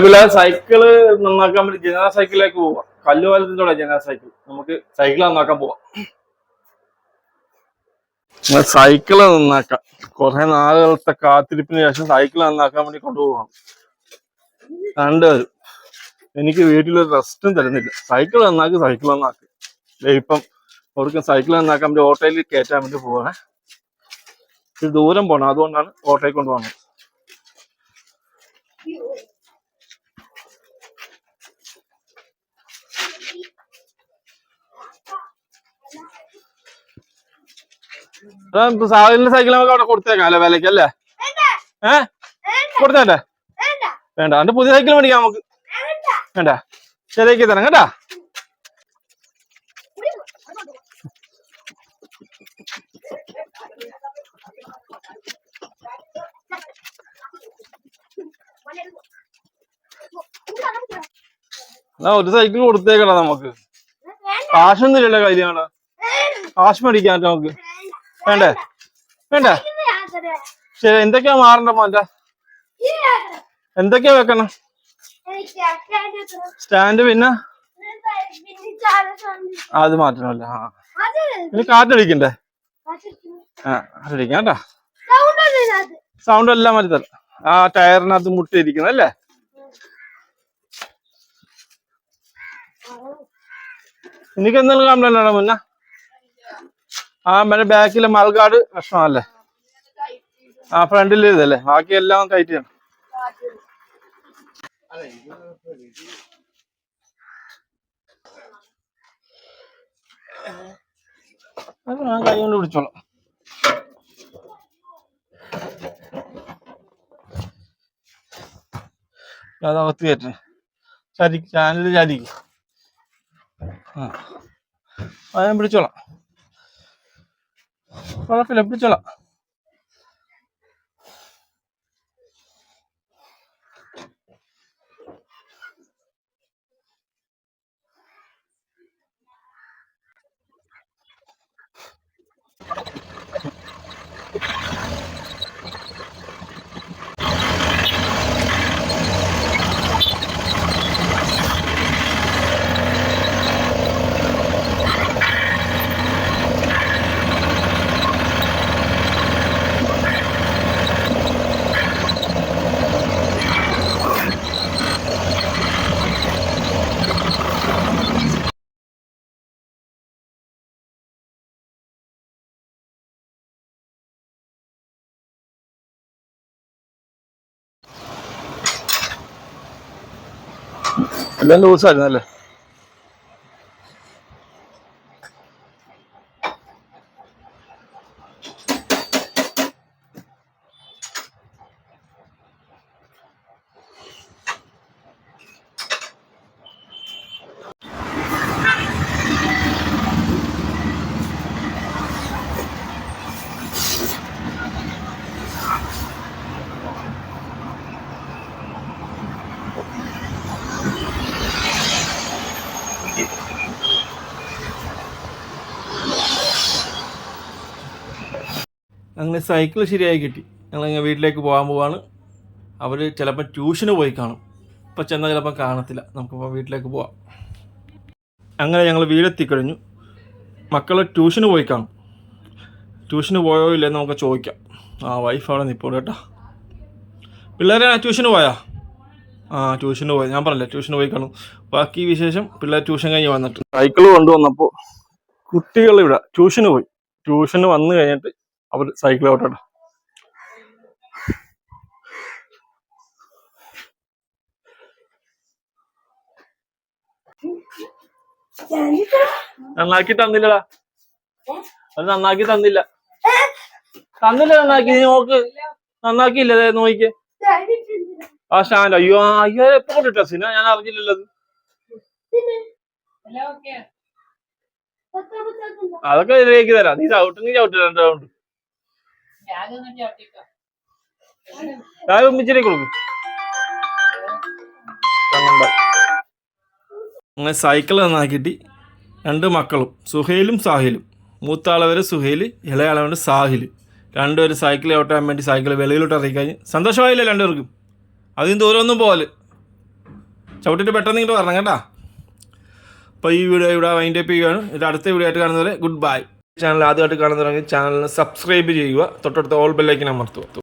പിള്ളേർ സൈക്കിൾ നന്നാക്കാൻ വേണ്ടി ജനറൽ സൈക്കിളിലേക്ക് പോവാം. കല്ലുപാലത്തിന്റെ ജനറൽ സൈക്കിൾ നമുക്ക് സൈക്കിൾ നന്നാക്കാൻ പോവാം. സൈക്കിൾ നന്നാക്കാം. കുറെ നാളുകളത്തെ കാത്തിരിപ്പിന് ശേഷം സൈക്കിൾ നന്നാക്കാൻ വേണ്ടി കൊണ്ടുപോകാം രണ്ടുപേരും എനിക്ക് വീട്ടിൽ റെസ്റ്റും തരുന്നില്ല. സൈക്കിൾ നന്നാക്കി സൈക്കിൾ നന്നാക്കി. ഇപ്പം അവർക്ക് സൈക്കിൾ നന്നാക്കാൻ വേണ്ടി ഓട്ടോയിൽ കയറ്റാൻ വേണ്ടി പോവാണേ. ഇത് ദൂരം പോണം. അതുകൊണ്ടാണ് ഓട്ടോയിൽ കൊണ്ടുപോകുന്നത് സാഹചര്യ സൈക്കിൾ നമുക്ക് അവിടെ കൊടുത്തേക്കാം അല്ലെ വിലക്ക് അല്ലേ? ഏ? കൊടുത്തേണ്ടേ? വേണ്ട. അതിന്റെ പുതിയ സൈക്കിൾ മേടിക്കാം നമുക്ക്. വേണ്ട. ശരിയാക്കി തരാം കേട്ടാ? ഒരു സൈക്കിൾ കൊടുത്തേക്കടാ നമുക്ക്. കാശൊന്നും ഇല്ലല്ലോ കാര്യങ്ങളാ കാശ് മേടിക്കാൻ നമുക്ക്. വേണ്ടേ? വേണ്ടേ? ശരി എന്തൊക്കെയാ മാറണ്ട മോന്റെ എന്തൊക്കെയാ വെക്കണം? സ്റ്റാൻഡ് പിന്നെ? അത് മാറ്റണല്ലേ ആ. പിന്നെ കാറ്റടിക്കണ്ടേ? ആ അടിക്കാം കേട്ടാ. സൗണ്ട് എല്ലാം മാറ്റി തരാം. ആ ടയറിനകത്ത് മുട്ടിയിരിക്കുന്നത് അല്ലേ? എനിക്ക് എന്തെങ്കിലും കംപ്ലൈന്റ് ആണോ മുന്ന? ആ മറ്റേ ബാക്കിലെ മൽകാട് പ്രശ്നമല്ലേ ആ ഫ്രണ്ടിൽ ഇതല്ലേ? ബാക്കി എല്ലാം കയറ്റി അത് ഞാൻ കൈ പിടിച്ചോളാം. അതകത്ത് കയറ്റേ ആ പിടിച്ചോളാം. 好了回来不去了。എല്ലാം ലൂസായിരുന്നു അല്ലേ അങ്ങനെ സൈക്കിൾ ശരിയായി കിട്ടി. ഞങ്ങളിങ്ങനെ വീട്ടിലേക്ക് പോകാൻ പോവാണ്. അവർ ചിലപ്പോൾ ട്യൂഷന് പോയി കാണും. ഇപ്പം ചെന്നാൽ ചിലപ്പോൾ കാണത്തില്ല. നമുക്കിപ്പോൾ വീട്ടിലേക്ക് പോവാം. അങ്ങനെ ഞങ്ങൾ വീടെത്തിക്കഴിഞ്ഞു മക്കൾ ട്യൂഷന് പോയി കാണും. ട്യൂഷന് പോയോ ഇല്ലെന്ന് നമുക്ക് ചോദിക്കാം. ആ വൈഫ് അവിടെ നിൽപ്പുണ്ട് കേട്ടോ. പിള്ളേരെ ട്യൂഷന് പോയാ? ആ ട്യൂഷന് പോയി. ഞാൻ പറഞ്ഞില്ല ട്യൂഷന് പോയി കാണും. ബാക്കി വിശേഷം പിള്ളേർ ട്യൂഷൻ കഴിഞ്ഞ് വന്നിട്ട് സൈക്കിൾ കൊണ്ടുവന്നപ്പോൾ കുട്ടികൾ ഇവിടെ ട്യൂഷന് പോയി. ട്യൂഷന് വന്നു കഴിഞ്ഞിട്ട് അവർ സൈക്കിൾ ഓട്ടട്ടെ നന്നാക്കി തന്നില്ലടാ. അത് നന്നാക്കി തന്നില്ല. തന്നില്ല നന്നാക്കി നീ നോക്ക്. നന്നാക്കിയില്ലേ നോക്കിക്ക് ആ സ്റ്റാൻഡ് അയ്യോ അയ്യോ എപ്പോ കൊണ്ടിട്ടാ? സിന ഞാൻ അറിഞ്ഞില്ലല്ലോ അത്. അതൊക്കെ ഇതിലേക്ക് തരാം. നീ ചവിട്ടുന്നെങ്കിൽ ചവിട്ടില്ല രണ്ട് റൗണ്ട് ഞാൻ ഉമ്മിച്ചിലേക്ക് കൊടുക്കും. അങ്ങനെ സൈക്കിൾ നന്നാക്കിയിട്ട് രണ്ട് മക്കളും സുഹേലും സാഹിലും. മൂത്താളവരെ സുഹേൽ ഇളയാളവന്റെ സാഹിൽ. രണ്ടുപേരും സൈക്കിൾ ഓട്ടാൻ വേണ്ടി സൈക്കിൾ വെളിയിലോട്ട് ഇറങ്ങിക്കഴിഞ്ഞ് സന്തോഷമായില്ലേ രണ്ടുപേർക്കും? അതിന് ദൂരമൊന്നും പോകൽ ചവിട്ടിട്ട് പെട്ടെന്ന് ഇങ്ങോട്ട് വരണം കേട്ടാ. അപ്പോൾ ഈ വീഡിയോ ഇവിടെ വൈൻഡപ്പ് ചെയ്യുകയാണ് ഇത് അടുത്ത വീഡിയോ ആയിട്ട് കാണുന്നവരെ ഗുഡ് ബൈ ചാനൽ ആദ്യമായിട്ട് കാണുന്നുണ്ടെങ്കിൽ ചാനലിന് സബ്സ്ക്രൈബ് ചെയ്യുക. തൊട്ടടുത്ത ഓൾ ബെല്ലൈക്കിന് അമർത്തുക.